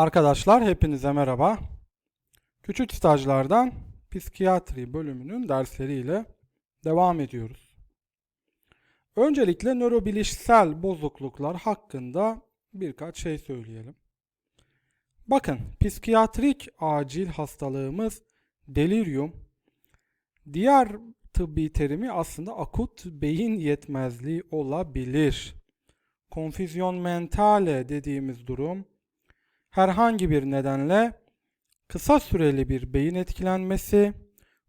Arkadaşlar hepinize merhaba. Küçük stajlardan psikiyatri bölümünün dersleriyle devam ediyoruz. Öncelikle nörobilişsel bozukluklar hakkında birkaç şey söyleyelim. Bakın, psikiyatrik acil hastalığımız delirium. Diğer tıbbi terimi aslında akut beyin yetmezliği olabilir. Konfüzyon mentale dediğimiz durum herhangi bir nedenle kısa süreli bir beyin etkilenmesi,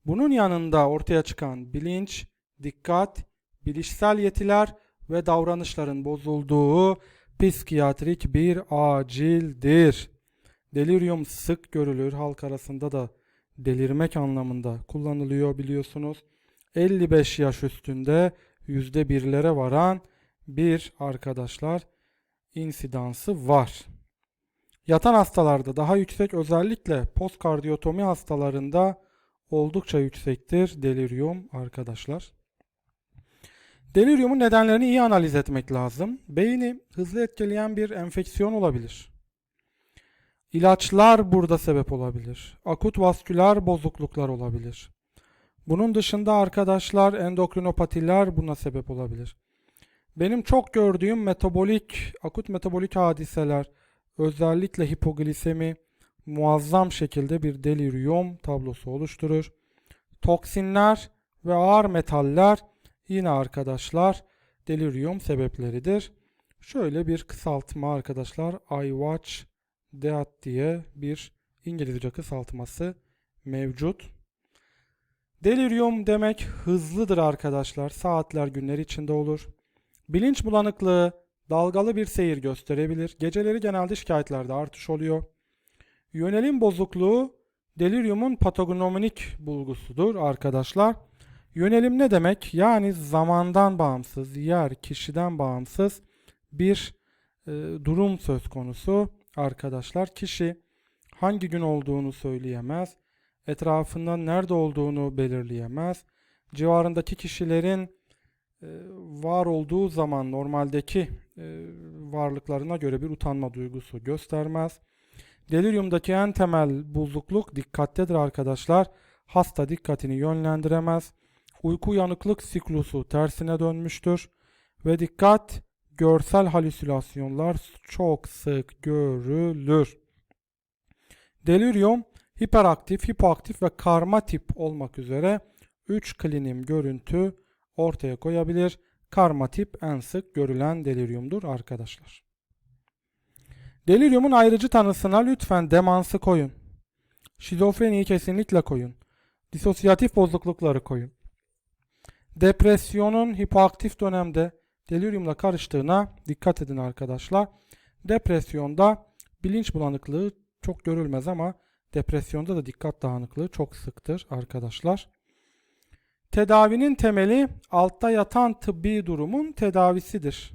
bunun yanında ortaya çıkan bilinç, dikkat, bilişsel yetiler ve davranışların bozulduğu psikiyatrik bir acildir. Delirium sık görülür. Halk arasında da delirmek anlamında kullanılıyor biliyorsunuz. 55 yaş üstünde %1'lere varan bir arkadaşlar insidansı var. Yatan hastalarda daha yüksek özellikle postkardiyotomi hastalarında oldukça yüksektir delirium arkadaşlar. Deliriumun nedenlerini iyi analiz etmek lazım. Beyni hızlı etkileyen bir enfeksiyon olabilir. İlaçlar burada sebep olabilir. Akut vasküler bozukluklar olabilir. Bunun dışında arkadaşlar endokrinopatiler buna sebep olabilir. Benim çok gördüğüm metabolik, akut metabolik hadiseler, özellikle hipoglisemi muazzam şekilde bir delirium tablosu oluşturur. Toksinler ve ağır metaller yine arkadaşlar delirium sebepleridir. Şöyle bir kısaltma arkadaşlar iWatch DEAT diye bir İngilizce kısaltması mevcut. Delirium demek hızlıdır arkadaşlar. Saatler günler içinde olur. Bilinç bulanıklığı dalgalı bir seyir gösterebilir. Geceleri genelde şikayetlerde artış oluyor. Yönelim bozukluğu deliriumun patognomik bulgusudur arkadaşlar. Yönelim ne demek? Yani zamandan bağımsız, yer, kişiden bağımsız bir e, durum söz konusu arkadaşlar. Kişi hangi gün olduğunu söyleyemez, etrafında nerede olduğunu belirleyemez, civarındaki kişilerin var olduğu zaman normaldeki e, varlıklarına göre bir utanma duygusu göstermez. Deliriumdaki en temel bozukluk dikkattedir arkadaşlar. Hasta dikkatini yönlendiremez. Uyku uyanıklık siklusu tersine dönmüştür. Ve dikkat görsel halüsinasyonlar çok sık görülür. Delirium hiperaktif, hipoaktif ve karma tip olmak üzere 3 klinim görüntü ortaya koyabilir. Karma tip en sık görülen deliriumdur arkadaşlar. Deliriumun ayrıcı tanısına lütfen demansı koyun. Şizofreniyi kesinlikle koyun. Disosyatif bozuklukları koyun. Depresyonun hipoaktif dönemde deliriumla karıştığına dikkat edin arkadaşlar. Depresyonda bilinç bulanıklığı çok görülmez ama depresyonda da dikkat dağınıklığı çok sıktır arkadaşlar. Tedavinin temeli altta yatan tıbbi durumun tedavisidir.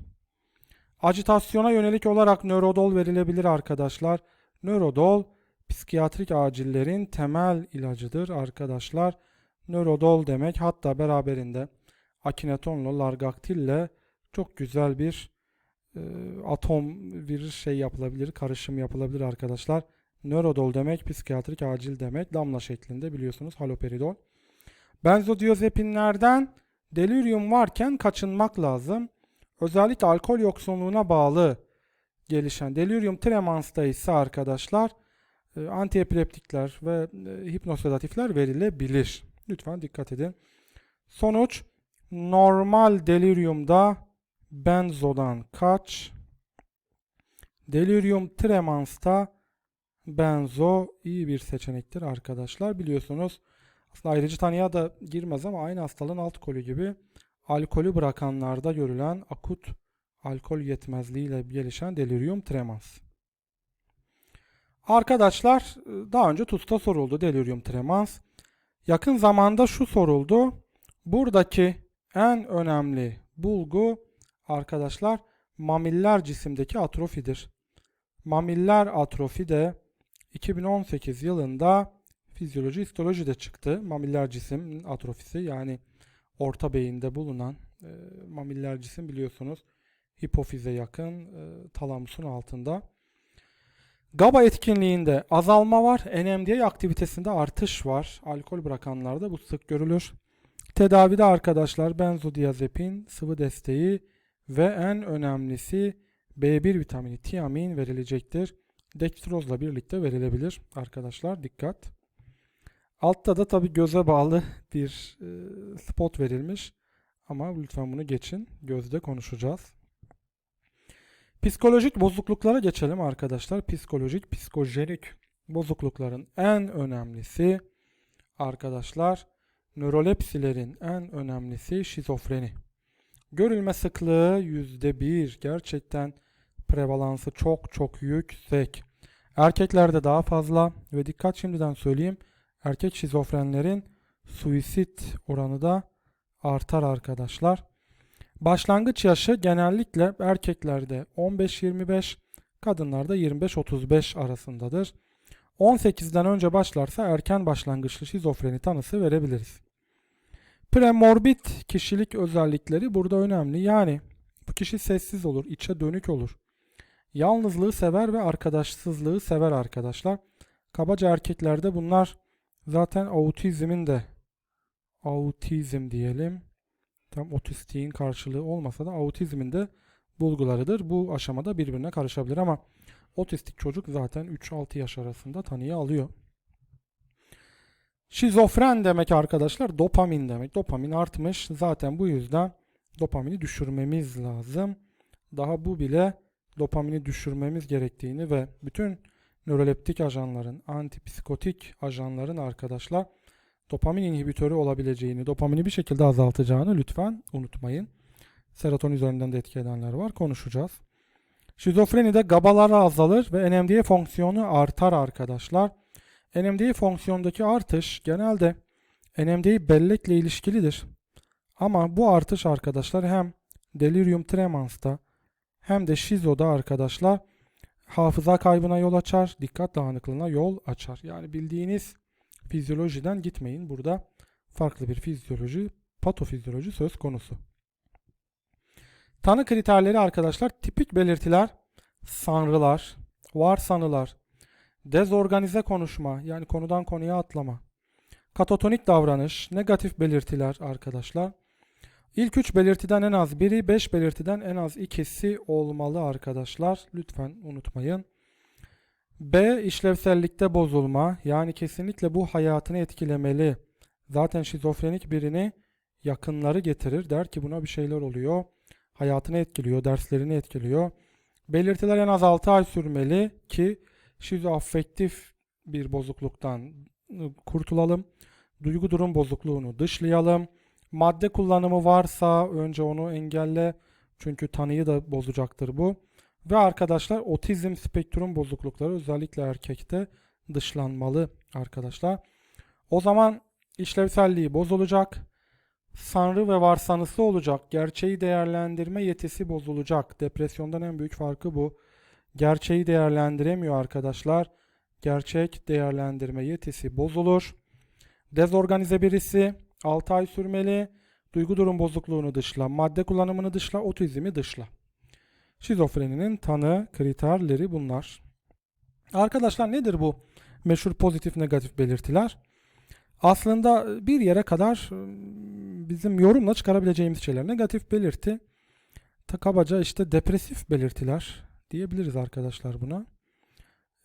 Acitasyona yönelik olarak nörodol verilebilir arkadaşlar. Nörodol psikiyatrik acillerin temel ilacıdır arkadaşlar. Nörodol demek hatta beraberinde akinetonla largaktille çok güzel bir e, atom bir şey yapılabilir, karışım yapılabilir arkadaşlar. Nörodol demek psikiyatrik acil demek. Damla şeklinde biliyorsunuz haloperidol. Benzodiazepinlerden delirium varken kaçınmak lazım. Özellikle alkol yoksunluğuna bağlı gelişen delirium tremansta ise arkadaşlar e, antiepileptikler ve e, hipnosedatifler verilebilir. Lütfen dikkat edin. Sonuç normal deliriumda benzodan kaç. Delirium tremansta benzo iyi bir seçenektir arkadaşlar. Biliyorsunuz aslında ayrıcı tanıya da girmez ama aynı hastalığın alt kolü gibi alkolü bırakanlarda görülen akut alkol yetmezliğiyle gelişen delirium tremans. Arkadaşlar daha önce TUS'ta soruldu delirium tremans. Yakın zamanda şu soruldu. Buradaki en önemli bulgu arkadaşlar mamiller cisimdeki atrofidir. Mamiller atrofi de 2018 yılında fizyoloji histolojide çıktı. Mamiller cisim atrofisi yani orta beyinde bulunan e, mamiller cisim biliyorsunuz hipofize yakın e, talamusun altında. GABA etkinliğinde azalma var. NMDA aktivitesinde artış var. Alkol bırakanlarda bu sık görülür. Tedavide arkadaşlar benzodiazepin, sıvı desteği ve en önemlisi B1 vitamini tiamin verilecektir. Dextrozla birlikte verilebilir arkadaşlar. Dikkat. Altta da tabi göze bağlı bir e, spot verilmiş. Ama lütfen bunu geçin. Gözde konuşacağız. Psikolojik bozukluklara geçelim arkadaşlar. Psikolojik, psikojenik bozuklukların en önemlisi arkadaşlar nörolepsilerin en önemlisi şizofreni. Görülme sıklığı %1. Gerçekten prevalansı çok çok yüksek. Erkeklerde daha fazla ve dikkat şimdiden söyleyeyim. Erkek şizofrenlerin suisit oranı da artar arkadaşlar. Başlangıç yaşı genellikle erkeklerde 15-25, kadınlarda 25-35 arasındadır. 18'den önce başlarsa erken başlangıçlı şizofreni tanısı verebiliriz. Premorbid kişilik özellikleri burada önemli. Yani bu kişi sessiz olur, içe dönük olur. Yalnızlığı sever ve arkadaşsızlığı sever arkadaşlar. Kabaca erkeklerde bunlar zaten autizmin de autizm diyelim. Tam otistiğin karşılığı olmasa da autizmin de bulgularıdır. Bu aşamada birbirine karışabilir ama otistik çocuk zaten 3-6 yaş arasında tanıyı alıyor. Şizofren demek arkadaşlar dopamin demek. Dopamin artmış. Zaten bu yüzden dopamini düşürmemiz lazım. Daha bu bile dopamini düşürmemiz gerektiğini ve bütün nöroleptik ajanların, antipsikotik ajanların arkadaşlar dopamin inhibitörü olabileceğini, dopamini bir şekilde azaltacağını lütfen unutmayın. Serotonin üzerinden de etki edenler var. Konuşacağız. Şizofrenide GABA'lar azalır ve NMDA fonksiyonu artar arkadaşlar. NMDA fonksiyondaki artış genelde NMDA bellekle ilişkilidir. Ama bu artış arkadaşlar hem delirium tremansta hem de şizoda arkadaşlar hafıza kaybına yol açar, dikkat dağınıklığına yol açar. Yani bildiğiniz fizyolojiden gitmeyin. Burada farklı bir fizyoloji, patofizyoloji söz konusu. Tanı kriterleri arkadaşlar tipik belirtiler sanrılar, var sanılar, dezorganize konuşma yani konudan konuya atlama, katatonik davranış, negatif belirtiler arkadaşlar. İlk 3 belirtiden en az biri, 5 belirtiden en az ikisi olmalı arkadaşlar. Lütfen unutmayın. B. işlevsellikte bozulma. Yani kesinlikle bu hayatını etkilemeli. Zaten şizofrenik birini yakınları getirir. Der ki buna bir şeyler oluyor. Hayatını etkiliyor, derslerini etkiliyor. Belirtiler en az 6 ay sürmeli ki şizoafektif bir bozukluktan kurtulalım. Duygu durum bozukluğunu dışlayalım. Madde kullanımı varsa önce onu engelle. Çünkü tanıyı da bozacaktır bu. Ve arkadaşlar otizm spektrum bozuklukları özellikle erkekte dışlanmalı arkadaşlar. O zaman işlevselliği bozulacak. Sanrı ve varsanısı olacak. Gerçeği değerlendirme yetisi bozulacak. Depresyondan en büyük farkı bu. Gerçeği değerlendiremiyor arkadaşlar. Gerçek değerlendirme yetisi bozulur. Dezorganize birisi 6 ay sürmeli. Duygu durum bozukluğunu dışla, madde kullanımını dışla, otizmi dışla. Şizofreninin tanı kriterleri bunlar. Arkadaşlar nedir bu meşhur pozitif negatif belirtiler? Aslında bir yere kadar ıı, bizim yorumla çıkarabileceğimiz şeyler. Negatif belirti kabaca işte depresif belirtiler diyebiliriz arkadaşlar buna.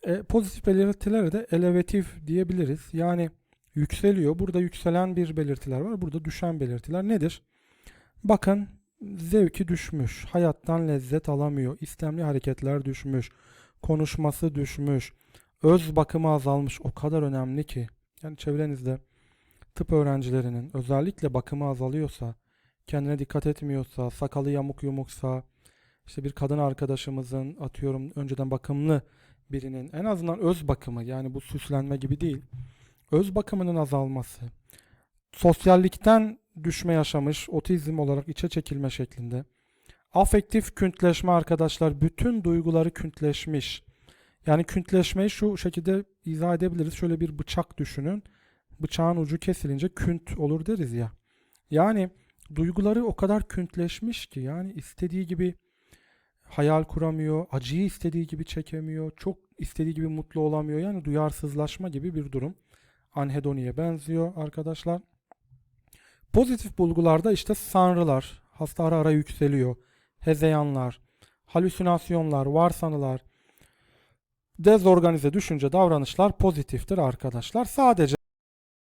E, pozitif belirtilere de elevatif diyebiliriz. Yani yükseliyor. Burada yükselen bir belirtiler var. Burada düşen belirtiler nedir? Bakın zevki düşmüş, hayattan lezzet alamıyor, istemli hareketler düşmüş, konuşması düşmüş, öz bakımı azalmış. O kadar önemli ki. Yani çevrenizde tıp öğrencilerinin özellikle bakımı azalıyorsa, kendine dikkat etmiyorsa, sakalı yamuk yumuksa, işte bir kadın arkadaşımızın atıyorum önceden bakımlı birinin en azından öz bakımı yani bu süslenme gibi değil. Öz bakımının azalması, sosyallikten düşme yaşamış, otizm olarak içe çekilme şeklinde. Afektif küntleşme arkadaşlar, bütün duyguları küntleşmiş. Yani küntleşmeyi şu şekilde izah edebiliriz. Şöyle bir bıçak düşünün. Bıçağın ucu kesilince künt olur deriz ya. Yani duyguları o kadar küntleşmiş ki yani istediği gibi hayal kuramıyor, acıyı istediği gibi çekemiyor, çok istediği gibi mutlu olamıyor. Yani duyarsızlaşma gibi bir durum. Anhedoniye benziyor arkadaşlar. Pozitif bulgularda işte sanrılar, hasta ara ara yükseliyor, hezeyanlar, halüsinasyonlar, varsanılar, dezorganize düşünce davranışlar pozitiftir arkadaşlar. Sadece